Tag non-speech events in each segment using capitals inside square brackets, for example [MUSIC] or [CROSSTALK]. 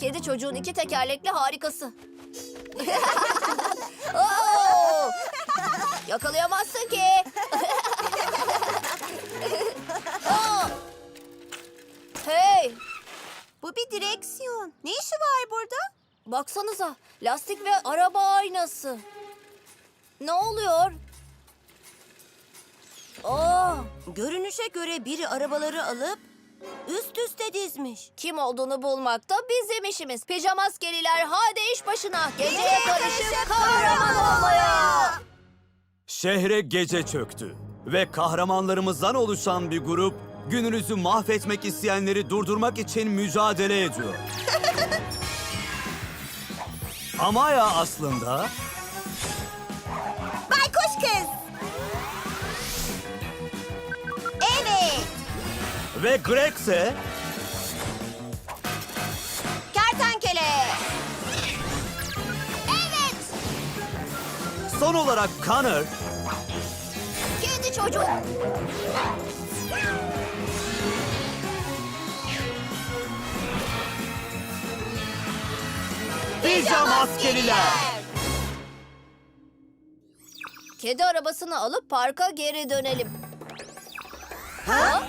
Kedi çocuğun iki tekerlekli harikası. [LAUGHS] Oo! Yakalayamazsın ki. [LAUGHS] Hey, Bu bir direksiyon. Ne işi var burada? baksanıza. Lastik ve araba aynası. Ne oluyor? Aa, Görünüşe göre biri arabaları alıp üst üste dizmiş. kim olduğunu bulmak da bizim işimiz. Pijama askeriler hadi iş başına. Geceye karışıp kahraman olmaya. Şehre gece çöktü ve kahramanlarımızdan oluşan bir grup gününüzü mahvetmek isteyenleri durdurmak için mücadele ediyor. [LAUGHS] Amaya aslında ve Greg ise Kertenkele. Evet. son olarak Connor Kedi çocuk. Pijama Askeriler. Kedi arabasını alıp parka geri dönelim. Ha?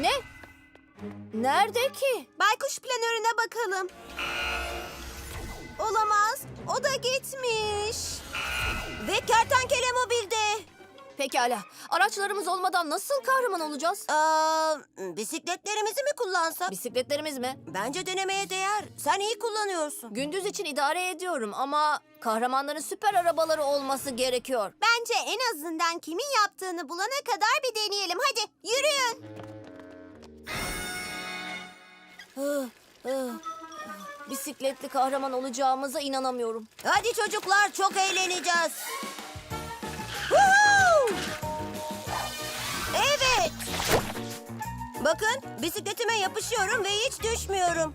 Ne? Nerede ki? Baykuş planörüne bakalım. Olamaz. O da gitmiş. Ve kertenkele mobilde. Pekala. Araçlarımız olmadan nasıl kahraman olacağız? Aa, bisikletlerimizi mi kullansak? Bisikletlerimiz mi? Bence denemeye değer. Sen iyi kullanıyorsun. Gündüz için idare ediyorum ama kahramanların süper arabaları olması gerekiyor. Bence en azından kimin yaptığını bulana kadar bir deneyelim. Hadi yürüyün. Bisikletli kahraman olacağımıza inanamıyorum. Hadi çocuklar çok eğleneceğiz. Woohoo! Evet. Bakın bisikletime yapışıyorum ve hiç düşmüyorum.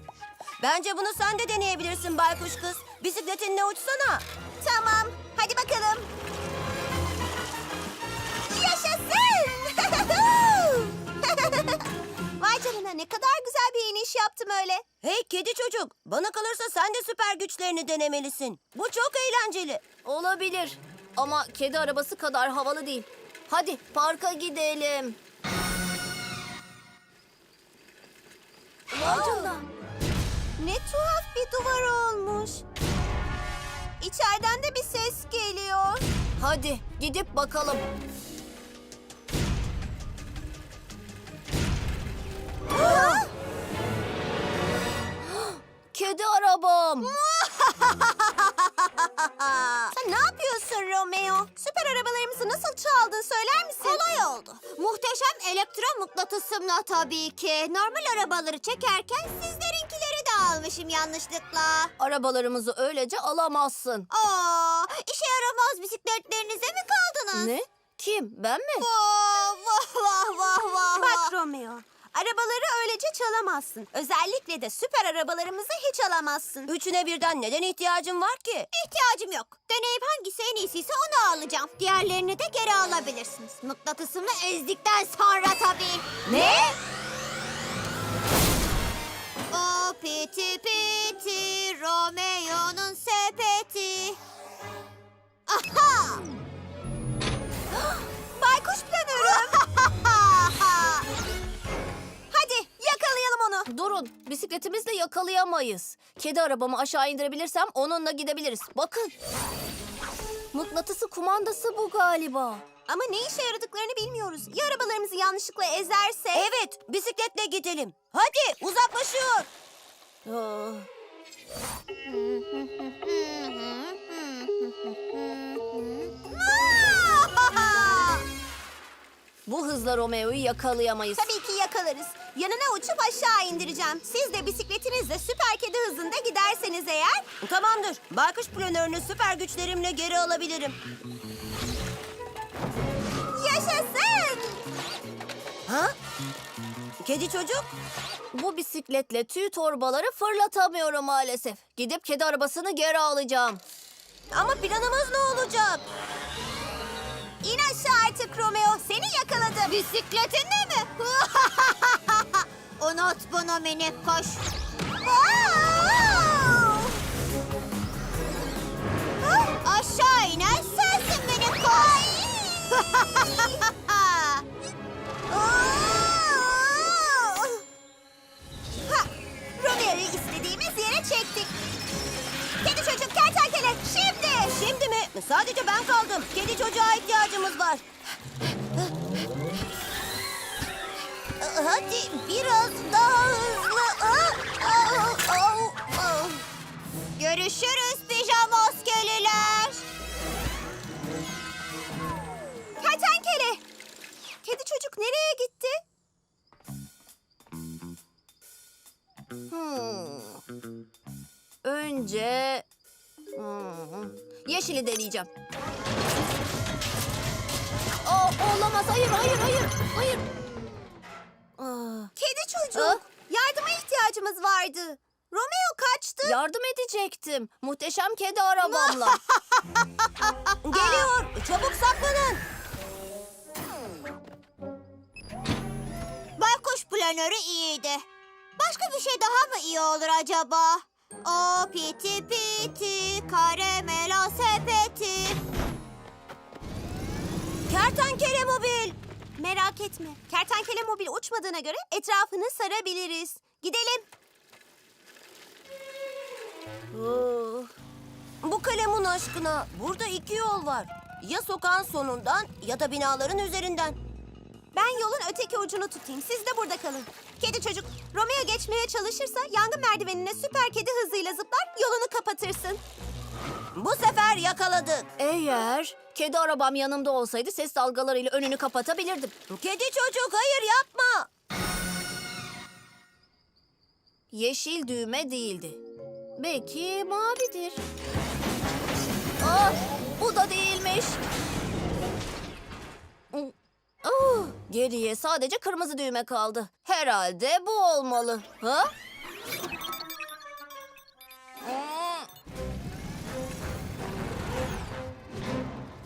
Bence bunu sen de deneyebilirsin baykuş kız. Bisikletinle uçsana. Kedi çocuk. Bana kalırsa sen de süper güçlerini denemelisin. Bu çok eğlenceli. Olabilir ama kedi arabası kadar havalı değil. Hadi parka gidelim. Vay canına. Ne tuhaf bir duvar olmuş. İçeriden de bir ses geliyor. Hadi gidip bakalım. Kedi arabam. [LAUGHS] Sen ne yapıyorsun Romeo? Süper arabalarımızı nasıl çaldın söyler misin? Kolay oldu. Muhteşem elektromıknatısımla tabii ki. Normal arabaları çekerken sizlerinkileri de almışım yanlışlıkla. Arabalarımızı öylece alamazsın. Aa, işe yaramaz bisikletlerinize mi kaldınız? Ne? Kim? Ben mi? Vah vah vah vah vah. Bak Romeo. Arabaları öylece çalamazsın. Özellikle de süper arabalarımızı hiç alamazsın. Üçüne birden neden ihtiyacın var ki? İhtiyacım yok. Deneyip hangisi en iyisiyse onu alacağım. Diğerlerini de geri alabilirsiniz. Mıknatısımı ezdikten sonra tabii. Ne? O piti piti Durun. Bisikletimizle yakalayamayız. Kedi arabamı aşağı indirebilirsem onunla gidebiliriz. Bakın. Mıknatısı kumandası bu galiba. Ama ne işe yaradıklarını bilmiyoruz. Ya arabalarımızı yanlışlıkla ezerse? Evet, bisikletle gidelim. Hadi, uzaklaşıyor. Bu hızla Romeo'yu yakalayamayız. Tabii ki yakalarız. Yanına uçup aşağı indireceğim. Siz de bisikletinizle süper kedi hızında giderseniz eğer... Tamamdır. Baykuş planörünü süper güçlerimle geri alabilirim. Yaşasın! Ha? Kedi çocuk? Bu bisikletle tüy torbaları fırlatamıyorum maalesef. Gidip kedi arabasını geri alacağım. Ama planımız ne olacak? İn aşağı artık Romeo. Seni yakaladım. Bisikletinle mi? [LAUGHS] Unut bunu minik koş. Ah, aşağı inen sensin minik koş. [LAUGHS] Yeşili deneyeceğim. Aa, olamaz. Hayır, hayır, hayır. Hayır. Aa, Kedi çocuk. Ha? Yardıma ihtiyacımız vardı. Romeo kaçtı. yardım edecektim. Muhteşem kedi arabamla. [LAUGHS] Geliyor. Çabuk saklanın. Baykuş planörü iyiydi. Başka bir şey daha mı iyi olur acaba? O piti piti karamela sepeti. Kertenkele mobil. Merak etme. Kertenkele mobil uçmadığına göre etrafını sarabiliriz. Gidelim. Oo. Bu kalemun aşkına burada iki yol var. Ya sokağın sonundan ya da binaların üzerinden. Ben yolun öteki ucunu tutayım. Siz de burada kalın. Kedi çocuk, Romeo geçmeye çalışırsa yangın merdivenine süper kedi hızıyla zıplar, yolunu kapatırsın. Bu sefer yakaladık. Eğer kedi arabam yanımda olsaydı ses dalgalarıyla önünü kapatabilirdim. Kedi çocuk, hayır yapma. Yeşil düğme değildi. Belki mavidir. Ah, bu da değilmiş. Oh, geriye sadece kırmızı düğme kaldı. Herhalde bu olmalı. Ha? Hmm,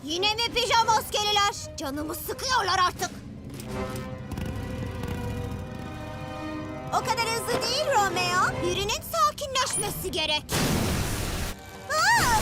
Yine mi pijama askeriler? Canımı sıkıyorlar artık. O kadar hızlı değil Romeo. Birinin sakinleşmesi gerek. Aa!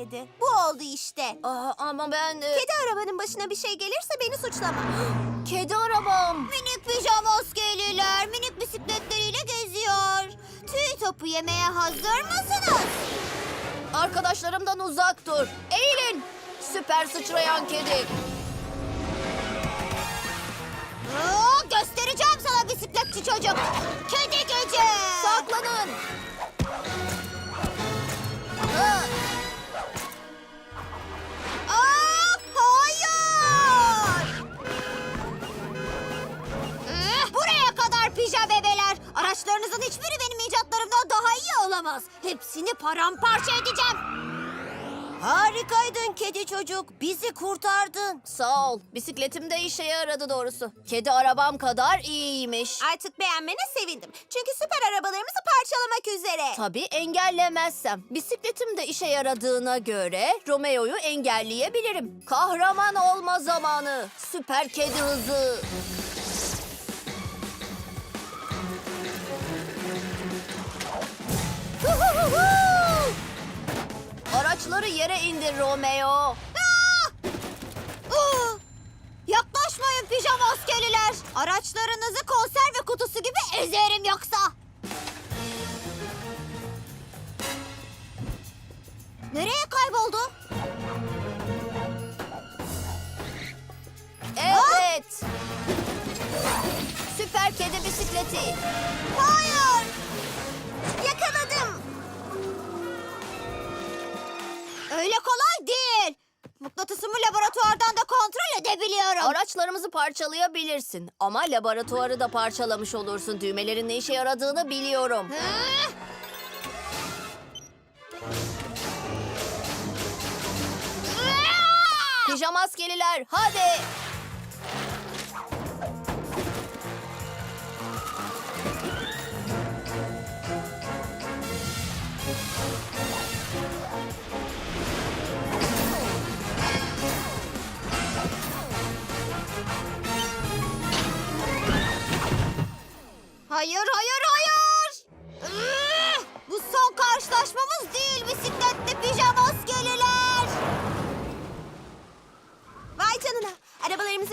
Gelmedi. Bu oldu işte. Aa, ama ben... e, Kedi arabanın başına bir şey gelirse beni suçlama. [GASPS] kedi arabam. Minik pijama askeriler minik bisikletleriyle geziyor. Tüy topu yemeye hazır mısınız? Arkadaşlarımdan uzak dur. Eğilin. Süper sıçrayan kedi. Aa, göstereceğim sana bisikletçi çocuk. Kedi gece. Saklanın. Araçlarınızın hiçbiri benim icatlarımdan daha iyi olamaz. Hepsini paramparça edeceğim. Harikaydın kedi çocuk. Bizi kurtardın. Sağ ol. Bisikletim de işe yaradı doğrusu. Kedi arabam kadar iyiymiş. Artık beğenmene sevindim. Çünkü süper arabalarımızı parçalamak üzere. Tabii engellemezsem. Bisikletim de işe yaradığına göre Romeo'yu engelleyebilirim. Kahraman olma zamanı. Süper kedi hızı. Araçları yere indir Romeo. Aa! Yaklaşmayın pijama askeriler. Araçlarınızı konserve kutusu gibi ezerim yoksa. Nereye laboratuvardan da kontrol edebiliyorum. Araçlarımızı parçalayabilirsin ama laboratuvarı da parçalamış olursun. Düğmelerin ne işe yaradığını biliyorum. Hı? Pijama askeriler hadi.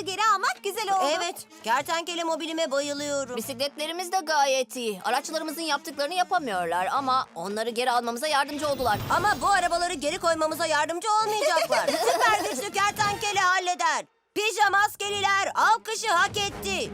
Geri almak güzel oldu. Evet, kertenkele mobilime bayılıyorum. Bisikletlerimiz de gayet iyi. Araçlarımızın yaptıklarını yapamıyorlar ama onları geri almamıza yardımcı oldular. Ama bu arabaları geri koymamıza yardımcı olmayacaklar. [LAUGHS] Süper güçlü kertenkele halleder. Pijama askeriler alkışı hak etti.